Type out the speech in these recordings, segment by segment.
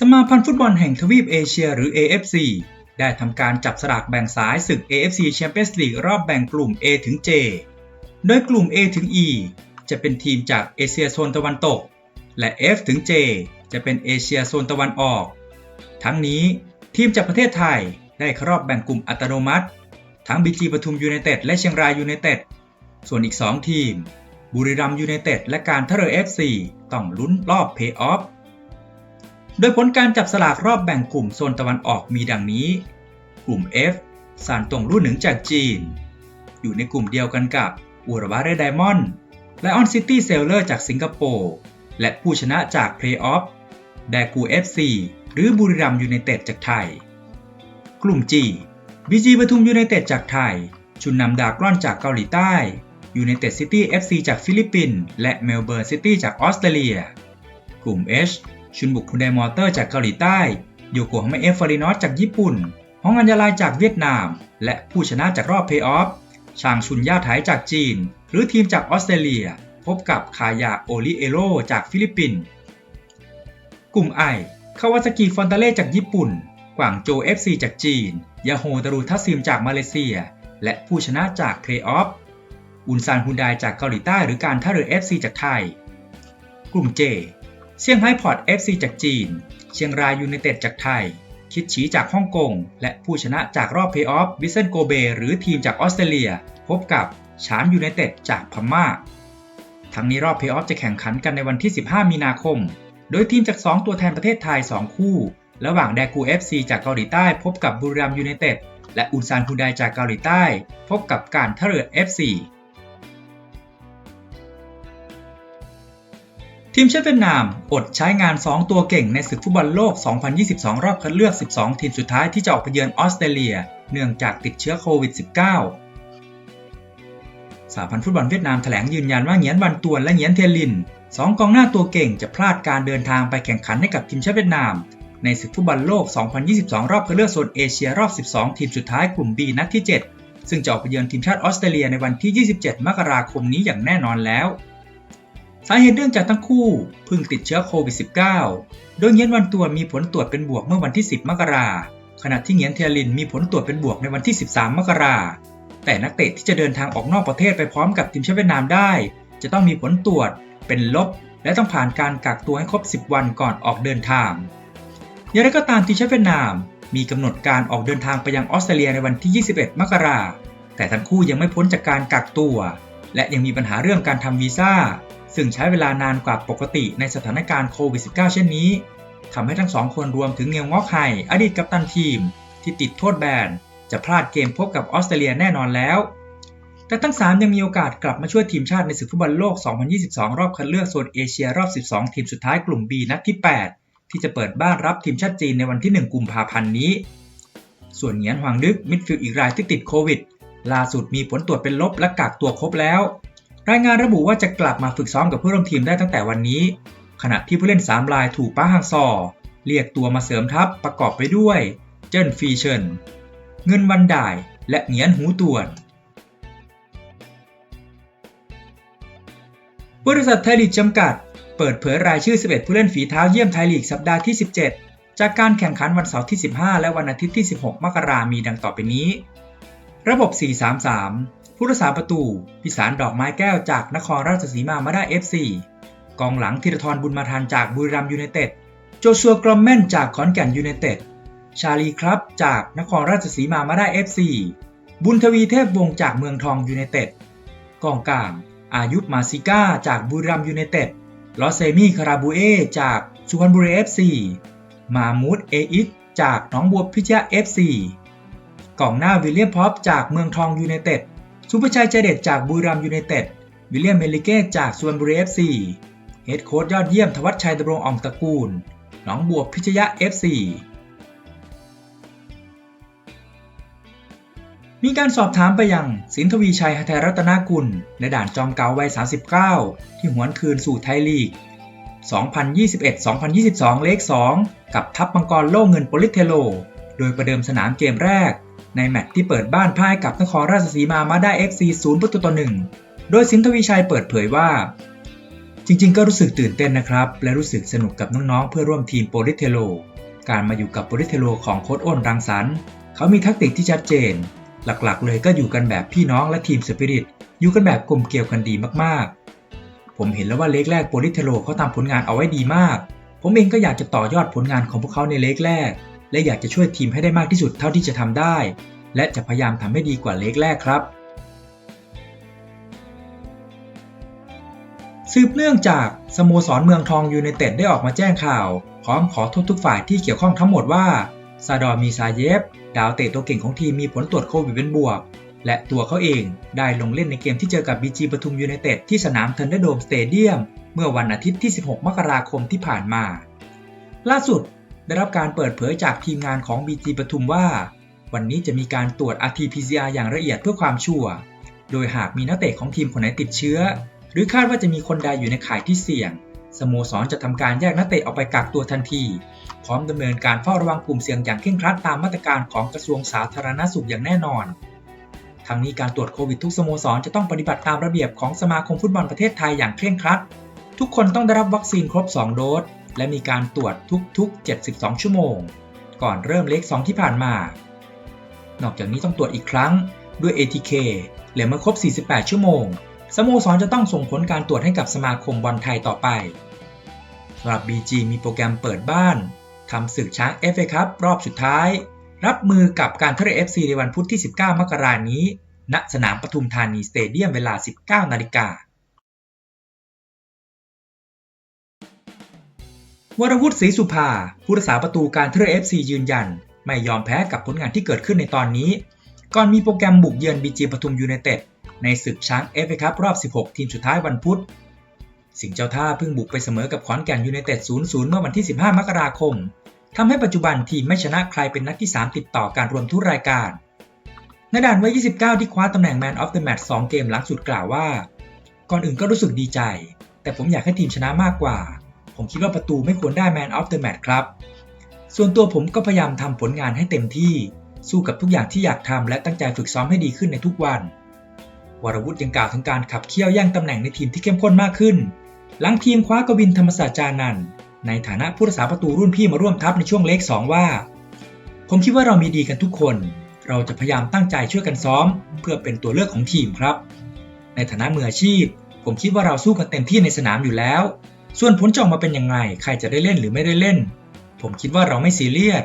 สมาพันธ์ฟุตบอลแห่งทวีปเอเชียหรือ AFC ได้ทำการจับสลากแบ่งสายศึก AFC Champions League รอบแบ่งกลุ่ม A ถึง J โดยกลุ่ม A ถึง E จะเป็นทีมจากเอเชียโซนตะวันตก และ F ถึง J จะเป็นเอเชียโซนตะวันออก ทั้งนี้ทีมจากประเทศไทยได้เข้ารอบแบ่งกลุ่มอัตโนมัติ ทั้ง BG ปทุมยูไนเต็ดและเชียงรายยูไนเต็ด ส่วนอีก 2 ทีม บุรีรัมย์ยูไนเต็ดและการท่าเรือ FC ต้องลุ้นรอบเพย์ออฟ โดยผลการจับสลากรอบแบ่งกลุ่มโซนตะวันออกมีดังนี้ กลุ่ม F ซานตงรุ่นหนึ่งจากจีน อยู่ในกลุ่มเดียวกันกับอุรวาเรไดมอนด์และออนซิตี้เซลเลอร์จากสิงคโปร์ และผู้ชนะจากเพลย์ออฟแดกู FC หรือบุรีรัมย์ยูไนเต็ดจากไทย กลุ่ม G บีจีปทุมยูไนเต็ดจากไทย ชุนนำดากรอนจากเกาหลีใต้ยูไนเต็ดซิตี้ FC จากฟิลิปปินส์และเมลเบิร์นซิตี้จากออสเตรเลีย กลุ่ม H ชุนบุกคุนไดมอเตอร์จากเกาหลีใต้โยโกฮาม่าเอฟฟารินอสจากญี่ปุ่นฮองอัญญาลายจากเวียดนาม และผู้ชนะจากรอบเพย์ออฟชางชุนย่าไถจากจีน หรือทีมจากออสเตรเลีย พบกับคายาโอริเอโรจากฟิลิปปินส์กลุ่ม I คาวาซากิฟอนตาเล่จากญี่ปุ่น กวางโจ FC จากจีน ยาโฮดารูทัสซิมจากมาเลเซีย และผู้ชนะจากเพย์ออฟอุนซานฮุนไดจากเกาหลีใต้หรือการท่าเรือ FC จากไทย กลุ่ม J เซี่ยงไฮ้พอร์ต FC จากจีน เชียงรายยูไนเต็ดจากไทย คิดฉีจากฮ่องกง และผู้ชนะจากรอบเพย์ออฟวิเซนโกเบหรือทีมจากออสเตรเลีย พบกับชานยูไนเต็ดจากพม่า ทั้งนี้รอบเพย์ออฟจะแข่งขันกันในวันที่ 15 มีนาคม โดยทีมจาก 2 ตัวแทนประเทศไทย 2 คู่ ระหว่างแดกู FC จากเกาหลีใต้ พบกับบุรีรัมยูไนเต็ด และอุนซานฮุนไดจากเกาหลีใต้ พบกับการท่าเรือ FC ทีมชาติเวียดนามอดใช้งาน 2 ตัวเก่งในศึกฟุตบอลโลก 2022 รอบคัดเลือก 12 ทีมสุดท้ายที่จะออกไปเยือนออสเตรเลีย เนื่องจากติดเชื้อโควิด -19 สหพันธ์ฟุตบอลเวียดนามแถลงยืนยันว่าเหงียนวันตวนและเหงียนเทลินสองกองหน้าตัวเก่งจะพลาดการเดินทางไปแข่งขันให้กับทีมชาติเวียดนาม ในศึกฟุตบอลโลก 2022 รอบคัดเลือกโซนเอเชียรอบ 12 ทีมสุดท้ายกลุ่ม B นัดที่ 7 ซึ่งจะออกไปเยือนทีมชาติออสเตรเลียในวันที่ 27 มกราคมนี้อย่างแน่นอนแล้ว สาเหตุเนื่องจากทั้งคู่เพิ่งติดเชื้อโควิด -19 โดยเงียนวันตัวมีผลตรวจเป็นบวกเมื่อวันที่ 10 มกราขณะที่เงียนเทลินมีผลตรวจเป็นบวกในวันที่ 13 มกราแต่นักเตะที่จะเดินทางออกนอกประเทศไปพร้อมกับทีมชาติเวียดนามได้ จะต้องมีผลตรวจเป็นลบ และต้องผ่านการกักตัวให้ครบ 10 วันก่อนออกเดินทางอย่างไรก็ตามทีมชาติเวียดนามมีกำหนดการออกเดินทางไปยังออสเตรเลียในวันที่ 21 มกราแต่ทั้งคู่ยังไม่พ้นจากการกักตัว และยังมีปัญหาเรื่องการทำวีซ่า ซึ่งใช้เวลานานกว่าปกติในสถานการณ์โควิด -19 เช่นนี้ทำให้ทั้งสองคนรวมถึงเงียวงอกไห่อดีตกัปตันทีม ที่ติดโทษแบน จะพลาดเกมพบกับออสเตรเลียแน่นอนแล้ว แต่ทั้ง 3 ยังมีโอกาสกลับมาช่วยทีมชาติในศึกฟุตบอลโลก 2022 รอบคัดเลือกโซนเอเชียรอบ 12 ทีมสุดท้ายกลุ่ม B นัดที่ 8 ที่จะเปิดบ้านรับทีมชาติจีนในวันที่ 1 กุมภาพันธ์นี้ ส่วนเหงียนหวังดึกมิดฟิลด์อีกรายที่ติดโควิดล่าสุดมีผลตรวจเป็นลบและกักตัวครบแล้ว รายงานระบุว่าจะกลับมาฝึกซ้อมกับเพื่อนร่วมทีมได้ตั้งแต่วันนี้ ขณะที่ผู้เล่น 3 รายถูกป้าฮังซอ เรียกตัวมาเสริมทัพประกอบไปด้วย เจิ้นฟีเชินเงินวันด่าย และเหงียนหูตวนบริษัทไทยลีกจำกัด เปิดเผยรายชื่อ 11 ผู้เล่นฝีเท้าเยี่ยมไทยลีกสัปดาห์ที่ 17 จากการแข่งขันวันเสาร์ที่ 15 และวันอาทิตย์ที่ 16 มกราคมมีดังต่อไปนี้ ระบบ 433 ผู้รักษาประตูพิสารดอกไม้แก้วจากนครราชสีมามาได้ FC กองหลังธีรทรบุญมาทันจากบุรีรัมยูไนเต็ดโจชัวกรอมแมนจากขอนแก่นยูไนเต็ดชาลีครับจากนครราชสีมามาได้ FC บุญทวีเทพวงจากเมืองทองยูไนเต็ดกองกลางอายุมาซิก้าจากบุรีรัมยูไนเต็ดลอเซมี่คาราบูเอจากสุพรรณบุรี FC มามูดเออิกจากหนองบัวพิชยา FC กองหน้าวิลเลียมพอปจากเมืองทองยูไนเต็ด สุภชัยใจเด็ดจากบุรีรัมยูไนเต็ด วิลเลียมเมลิเก้จากสุวรรณบุรี FC เฮดโค้ชยอดเยี่ยมทวัชชัยดำรงอ่องตระกูล หนองบัวพิชยะ FC มีการสอบถามไปยังสินทวีชัยหทัยรัตนากุลในด่านจอมเก่าวัย 39 ที่หวนคืนสู่ไทยลีก 2021-2022 เลข 2 กับทัพมังกรโล่เงินโปลิเทโล โดยประเดิมสนามเกมแรก ในแมตช์ที่เปิดบ้านพ่ายกับนครราชสีมามาได้ FC 0ประตูต่อ1โดยสินทวีชัยเปิดเผยว่า จริงๆ ก็รู้สึกตื่นเต้นนะครับ และรู้สึกสนุกกับน้องๆ เพื่อร่วมทีมโปลิเทโล การมาอยู่กับโปลิเทโลของโค้ดอ้นรังสรรค์เขามีแทักติกที่ชัดเจน หลักๆ เลยก็อยู่กันแบบพี่น้องและทีมสปิริตอยู่กันแบบกลมเกลียวกันดีมากๆ ผมเห็นแล้วว่าเล็กแรกโปลิเทโลเขาทำผลงานเอาไว้ดีมาก ผมเองก็อยากจะต่อยอดผลงานของพวกเขาในเล็กแรก และอยากจะช่วยทีมให้ได้มากที่สุดเท่าที่จะทำได้ และจะพยายามทำให้ดีกว่าเล็กแรกครับ สืบเนื่องจากสโมสรเมืองทองยูไนเต็ดได้ออกมาแจ้งข่าว พร้อมขอโทษทุกฝ่ายที่เกี่ยวข้องทั้งหมดว่าซาดอมีซาเยฟดาวเตะตัวเก่งของทีมมีผลตรวจโควิดเป็นบวก และตัวเขาเองได้ลงเล่นในเกมที่เจอกับบีจีปทุมยูไนเต็ดที่สนามเทนเดอร์โดมสเตเดียมเมื่อวันอาทิตย์ที่ 16 มกราคมที่ผ่านมา ล่าสุด ได้รับการเปิดเผยจากทีมงานของบีจีปทุมว่า วันนี้จะมีการตรวจ RT-PCR อย่างละเอียดเพื่อความชัวร์ โดยหากมีนักเตะของทีมคนไหนติดเชื้อ หรือคาดว่าจะมีคนใดอยู่ในข่ายที่เสี่ยง สโมสรจะทำการแยกนักเตะออกไปกักตัวทันที พร้อมดำเนินการเฝ้าระวังกลุ่มเสี่ยงอย่างเคร่งครัดตามมาตรการของกระทรวงสาธารณสุขอย่างแน่นอน ทั้งนี้การตรวจโควิดทุกสโมสรจะต้องปฏิบัติตามระเบียบของสมาคมฟุตบอลประเทศไทยอย่างเคร่งครัด ทุกคนต้องได้รับวัคซีนครบ 2 โดส และมีการตรวจทุกๆ 72 ชั่วโมง ก่อนเริ่มเลข 2 ที่ผ่านมา นอกจากนี้ต้องตรวจอีกครั้งด้วย ATK และเมื่อครบ 48 ชั่วโมง สโมสรจะต้องส่งผลการตรวจให้กับสมาคมบอลไทยต่อไปสำหรับ BG มีโปรแกรมเปิดบ้านทำศึกช้าง FA ครับรอบสุดท้าย รับมือกับการท่าเรือ FC ในวันพุธที่ 19 มกราคมนี้ ณ สนามปทุมธานีสเตเดียมเวลา 19 นาฬิกา วรวุฒิศรีสุภาผู้รักษาประตูการเท่าเรือ FC ยืนยัน ไม่ยอมแพ้กับผลงานที่เกิดขึ้นในตอนนี้ ก่อนมีโปรแกรมบุกเยือน BG ปทุมยูไนเต็ดในศึกช้าง FA ครับรอบ 16 ทีมสุดท้ายวันพุธ สิงห์เจ้าท่าเพิ่งบุกไปเสมอกับขอนแก่นยูไนเต็ด 0-0 เมื่อวันที่ 15 มกราคมทำให้ปัจจุบันทีมไม่ชนะใครเป็นนัดที่ 3 ติดต่อการรวมทุกรายการในด่านวัย 29 ที่คว้าตำแหน่ง Man of the Match 2 เกมหลังสุดกล่าวว่า ก่อนอื่นก็รู้สึกดีใจ แต่ผมอยากให้ทีมชนะมากกว่า ผมคิดว่าประตูไม่ควรได้ Man of the Match ครับ ส่วนตัวผมก็พยายามทำผลงานให้เต็มที่ สู้กับทุกอย่างที่อยากทำและตั้งใจฝึกซ้อมให้ดีขึ้นในทุกวัน วรวุฒิยังกล่าวถึงการขับเคี่ยวแย่งตำแหน่งในทีมที่เข้มข้นมากขึ้น หลังทีมคว้ากวินธรรมศาสตร์จานันในฐานะผู้รักษาประตูรุ่นพี่มาร่วมทัพในช่วงเลข2ว่า ผมคิดว่าเรามีดีกันทุกคน เราจะพยายามตั้งใจช่วยกันซ้อม เพื่อเป็นตัวเลือกของทีมครับ ในฐานะมืออาชีพ ผมคิดว่าเราสู้กันเต็มที่ในสนามอยู่แล้ว ส่วนผลจะออกมาเป็นยังไง ใครจะได้เล่นหรือไม่ได้เล่น ผมคิดว่าเราไม่ซีเรียส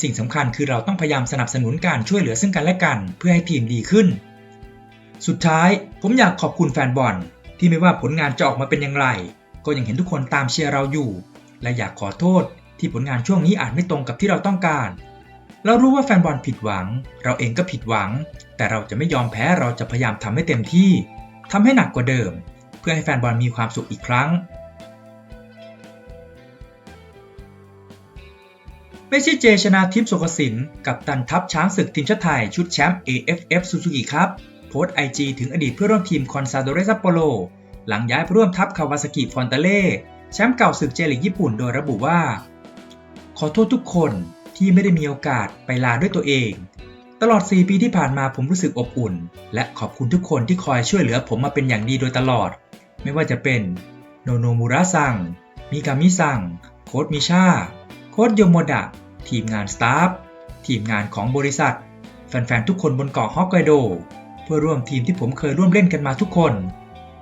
สิ่งสำคัญคือเราต้องพยายามสนับสนุนการช่วยเหลือซึ่งกันและกัน เพื่อให้ทีมดีขึ้น สุดท้ายผมอยากขอบคุณแฟนบอลที่ไม่ว่าผลงานจะออกมาเป็นอย่างไร ก็ยังเห็นทุกคนตามเชียร์เราอยู่ และอยากขอโทษ ที่ผลงานช่วงนี้อาจไม่ตรงกับที่เราต้องการ เรารู้ว่าแฟนบอลผิดหวัง เราเองก็ผิดหวัง แต่เราจะไม่ยอมแพ้เราจะพยายามทำให้เต็มที่ทำให้หนักกว่าเดิม เพื่อให้แฟนบอลมีความสุขอีกครั้ง ไม่ใช่เจชนาทิพย์สุขสินกับตันทัพช้างศึกทีมชาติไทยชุดแชมป์ AFF Suzuki ครับโพสต์ไอจีถึงอดีตเพื่อนร่วมทีมคอนซาโดเรซัปโปโลหลังย้ายไปร่วมทัพคาวาซากิฟอนตาเล่แชมป์เก่าศึกเจลิกญี่ปุ่นโดยระบุว่า ขอโทษทุกคนที่ไม่ได้มีโอกาสไปลาด้วยตัวเอง ตลอด 4 ปีที่ผ่านมาผมรู้สึกอบอุ่น และขอบคุณทุกคนที่คอยช่วยเหลือผมมาเป็นอย่างดีโดยตลอด ไม่ว่าจะเป็นโนโนมูระซังมิกามิซัง โค้ดมิชา โค้ดโยโมดะ ทีมงานสตาฟทีมงานของบริษัท แฟนๆ ทุกคนบนเกาะฮอกไกโด เพื่อร่วมทีมที่ผมเคยร่วมเล่นกันมาทุกคน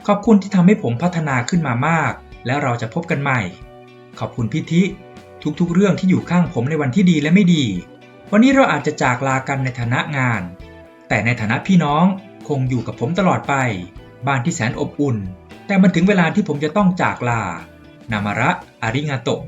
ขอบคุณที่ทำให้ผมพัฒนาขึ้นมามาก แล้วเราจะพบกันใหม่ ขอบคุณพิธิทุกๆ เรื่องที่อยู่ข้างผมในวันที่ดีและไม่ดี วันนี้เราอาจจะจากลากันในฐานะงาน แต่ในฐานะพี่น้องคงอยู่กับผมตลอดไป บ้านที่แสนอบอุ่น แต่มันถึงเวลาที่ผมจะต้องจากลา นามาระอาริงาโตะ